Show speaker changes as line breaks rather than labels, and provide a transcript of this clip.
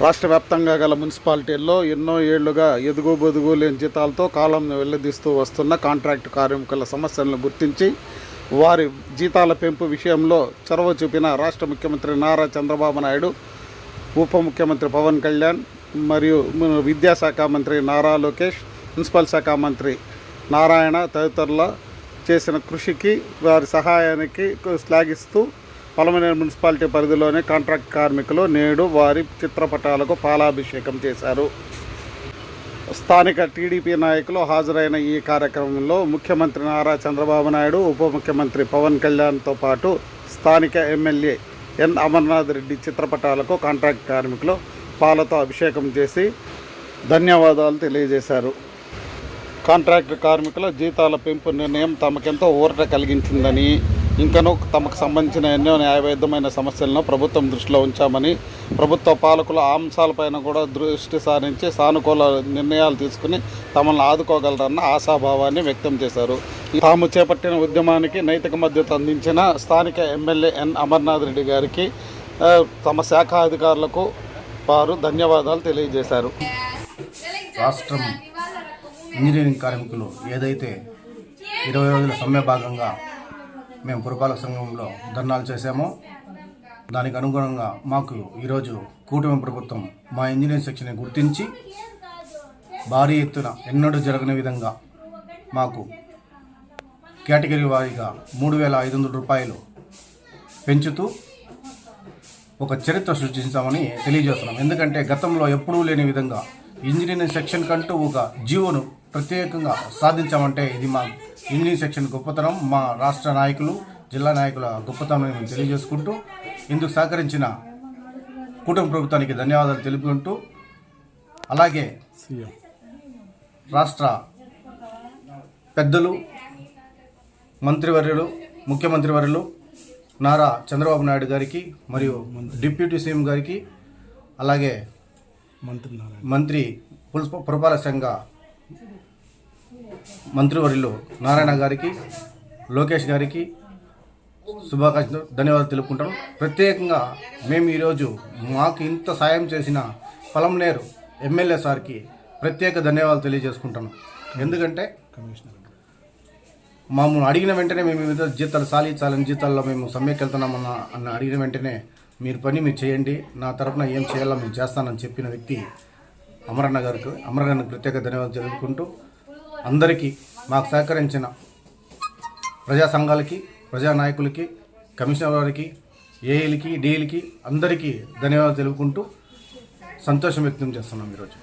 రాష్ట్ర వ్యాప్తంగా గల మున్సిపాలిటీల్లో ఎన్నో ఏళ్ళుగా ఎదుగు బొదుగు లేని జీతాలతో కాలంను వెల్లదీస్తూ వస్తున్న కాంట్రాక్ట్ కార్మికుల సమస్యలను గుర్తించి వారి జీతాల పెంపు విషయంలో చొరవ చూపిన రాష్ట్ర ముఖ్యమంత్రి నారా చంద్రబాబు నాయుడు ఉప ముఖ్యమంత్రి పవన్ కళ్యాణ్ మరియు విద్యాశాఖ మంత్రి నారా లోకేష్ మున్సిపల్ శాఖ మంత్రి నారాయణ తదితరుల చేసిన కృషికి వారి సహాయానికి శ్లాఘిస్తూ పొలమనేరు మున్సిపాలిటీ పరిధిలోని కాంట్రాక్ట్ కార్మికులు నేడు వారి చిత్రపటాలకు పాలాభిషేకం చేశారు. స్థానిక టీడీపీ నాయకులు హాజరైన ఈ కార్యక్రమంలో ముఖ్యమంత్రి నారా చంద్రబాబు నాయుడు ఉప ముఖ్యమంత్రి పవన్ కళ్యాణ్తో పాటు స్థానిక ఎమ్మెల్యే ఎన్ అమర్నాథ్ రెడ్డి చిత్రపటాలకు కాంట్రాక్ట్ కార్మికులు పాలతో అభిషేకం చేసి ధన్యవాదాలు తెలియజేశారు. కాంట్రాక్ట్ కార్మికుల జీతాల పెంపు నిర్ణయం తమకెంతో ఊరట కలిగించిందని ఇంకనూ తమకు సంబంధించిన ఎన్నో న్యాయవేద్యమైన సమస్యలను ప్రభుత్వం దృష్టిలో ఉంచామని ప్రభుత్వ పాలకుల అంశాలపైన కూడా దృష్టి సారించి సానుకూల నిర్ణయాలు తీసుకుని తమను ఆదుకోగలరన్న ఆశాభావాన్ని వ్యక్తం చేశారు. తాము చేపట్టిన ఉద్యమానికి నైతిక మద్దతు అందించిన స్థానిక ఎమ్మెల్యే ఎన్. అమర్నాథ్ రెడ్డి గారికి తమ శాఖ అధికారులకు వారు ధన్యవాదాలు తెలియజేశారు.
రాష్ట్రం ఇంజనీరింగ్ కార్మికులు ఏదైతే ఇరవై రోజుల సమ్మె భాగంగా మేము పురపాలక సంఘంలో ధర్నాలు చేశామో దానికి అనుగుణంగా మాకు ఈరోజు కూటమి ప్రభుత్వం మా ఇంజనీరింగ్ సెక్షన్ని గుర్తించి భారీ ఎత్తున ఎన్నడూ జరగని విధంగా మాకు కేటగిరీ వారీగా మూడు వేల ఐదు వందల రూపాయలు పెంచుతూ ఒక చరిత్ర సృష్టించామని తెలియజేస్తున్నాం. ఎందుకంటే గతంలో ఎప్పుడూ లేని విధంగా ఇంజనీరింగ్ సెక్షన్ కంటూ ఒక జీవోను ప్రత్యేకంగా సాధించామంటే ఇది మా ఇంజనీరింగ్ సెక్షన్ గొప్పతనం. మా రాష్ట్ర నాయకులు జిల్లా నాయకుల గొప్పతనం మేము తెలియజేసుకుంటూ ఇందుకు సహకరించిన కుటుంబ ప్రభుత్వానికి ధన్యవాదాలు తెలుపుకుంటూ అలాగే రాష్ట్ర పెద్దలు మంత్రివర్యులు ముఖ్యమంత్రివర్యులు నారా చంద్రబాబు నాయుడు గారికి మరియు డిప్యూటీ సీఎం గారికి అలాగే మంత్రి మంత్రి పురపాలక సంఘ మంత్రివర్యులు నారాయణ గారికి లోకేష్ గారికి శుభాకాంక్షలు ధన్యవాదాలు తెలుపుకుంటాం ప్రత్యేకంగా మేము ఈరోజు మాకు ఇంత సాయం చేసిన పలంనేరు ఎమ్మెల్యే సార్కి ప్రత్యేక ధన్యవాదాలు తెలియజేసుకుంటాను ఎందుకంటే మమ్మల్ని అడిగిన వెంటనే మేము మీద జీతాలు సాలించాలని జీతాల్లో మేము సమ్మెకి వెళ్తున్నామన్న అన్న అడిగిన వెంటనే మీరు పని మీరు చేయండి. నా తరపున ఏం చేయాలో మేము చేస్తానని చెప్పిన వ్యక్తి అమరన్న గారికి అమరన్న ప్రత్యేక ధన్యవాదాలు తెలుపుకుంటూ అందరికీ మాకు సహకరించిన ప్రజా సంఘాలకి ప్రజా నాయకులకి కమిషనర్ వారికి ఏఈలకి డీఈలకి అందరికీ ధన్యవాదాలు తెలుపుకుంటూ సంతోషం వ్యక్తం చేస్తున్నాం ఈరోజు.